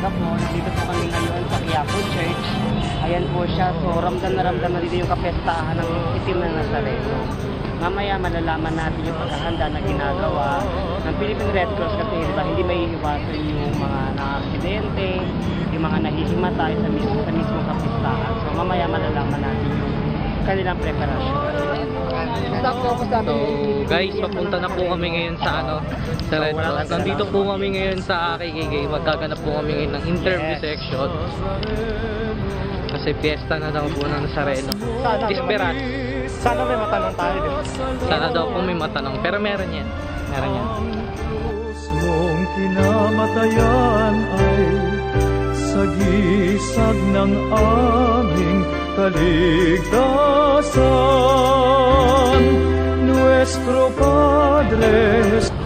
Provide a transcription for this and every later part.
Umaga po. Nandito po kami ngayon sa Quiapo Church. Ayan po siya. So, ramdam na ramdam na dito yung kapestahan ng itim na Nazareno. Mamaya malalaman natin yung paghahanda na ginagawa ng Philippine Red Cross kasi diba, hindi may iwasan yung mga na-aksidente, yung mga nahihimatay sa mismo, sa mismong kapestahan. So, mamaya malalaman natin yung kanilang preparasyon. So guys, papunta na po kami ngayon sa ano, sa Red Cross. Nandito po kami ngayon sa KKK. Magkaganap po kami ngayon ng interview Yes. section. Kasi fiesta na daw po ng Nazareno. Esperat. Sana may matanong tayo dito. Sana daw po may matanong. Pero meron yan. Meron yan. Mong kinamatayan ay sagisag ng aming kaligtasan. Nuestro Padre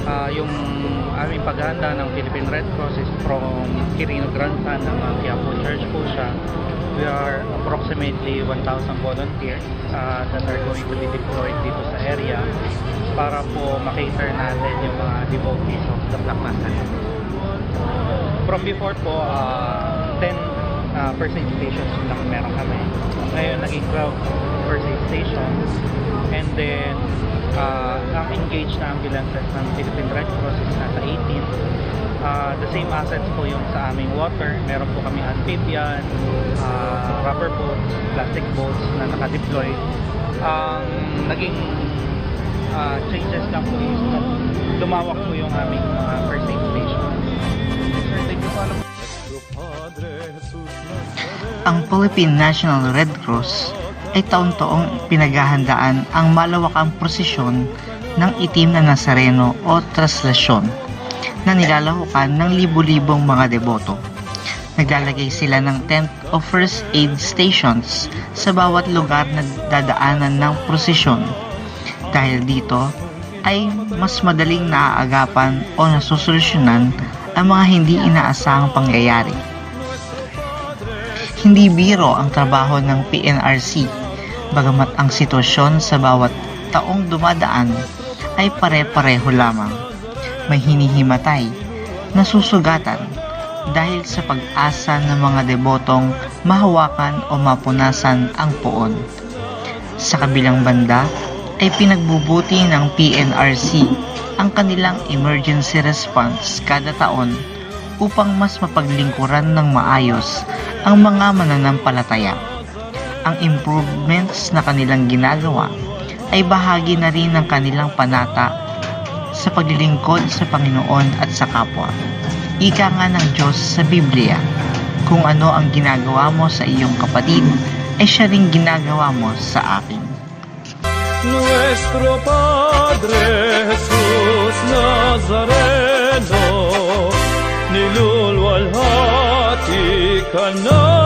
Ah, yung aming paghahanda ng Philippine Red Cross is from Quirino Grandpan ng uh, Quiapo Church po siya. We are approximately 1,000 volunteers uh, that are going to be deployed dito sa area para po makater natin yung mga devotees of the Black Nazarene. From before po, uh, 10 uh, first aid stations lang meron kami. Ngayon, naging 12 first aid stations. And then, uh, ang engaged na ambulances ng Philippine Red Cross is nasa 18. Uh, the same assets po yung sa aming water. Meron po kami amphibian, uh, rubber boats, plastic boats na nakadeploy. Ang naging uh, changes lang po is lumawak po yung aming mga first Ang Philippine National Red Cross ay taon-taong pinaghahandaan ang malawakang prosesyon ng itim na Nazareno o traslasyon na nilalahukan ng libu-libong mga deboto. Naglalagay sila ng tent o first aid stations sa bawat lugar na dadaanan ng prosesyon. Dahil dito ay mas madaling naaagapan o nasusolusyonan ang mga hindi inaasahang pangyayari. Hindi biro ang trabaho ng PNRC, bagamat ang sitwasyon sa bawat taong dumadaan ay pare-pareho lamang. May hinihimatay, nasusugatan, dahil sa pag-asa ng mga debotong mahawakan o mapunasan ang poon. Sa kabilang banda ay pinagbubuti ng PNRC ang kanilang emergency response kada taon upang mas mapaglingkuran ng maayos ang mga mananampalataya. Ang improvements na kanilang ginagawa ay bahagi na rin ng kanilang panata sa paglilingkod sa Panginoon at sa kapwa. Ika nga ng Diyos sa Biblia, kung ano ang ginagawa mo sa iyong kapatid, ay siya rin ginagawa mo sa akin. Nuestro Padre Nazareno, nilulwalhati ka na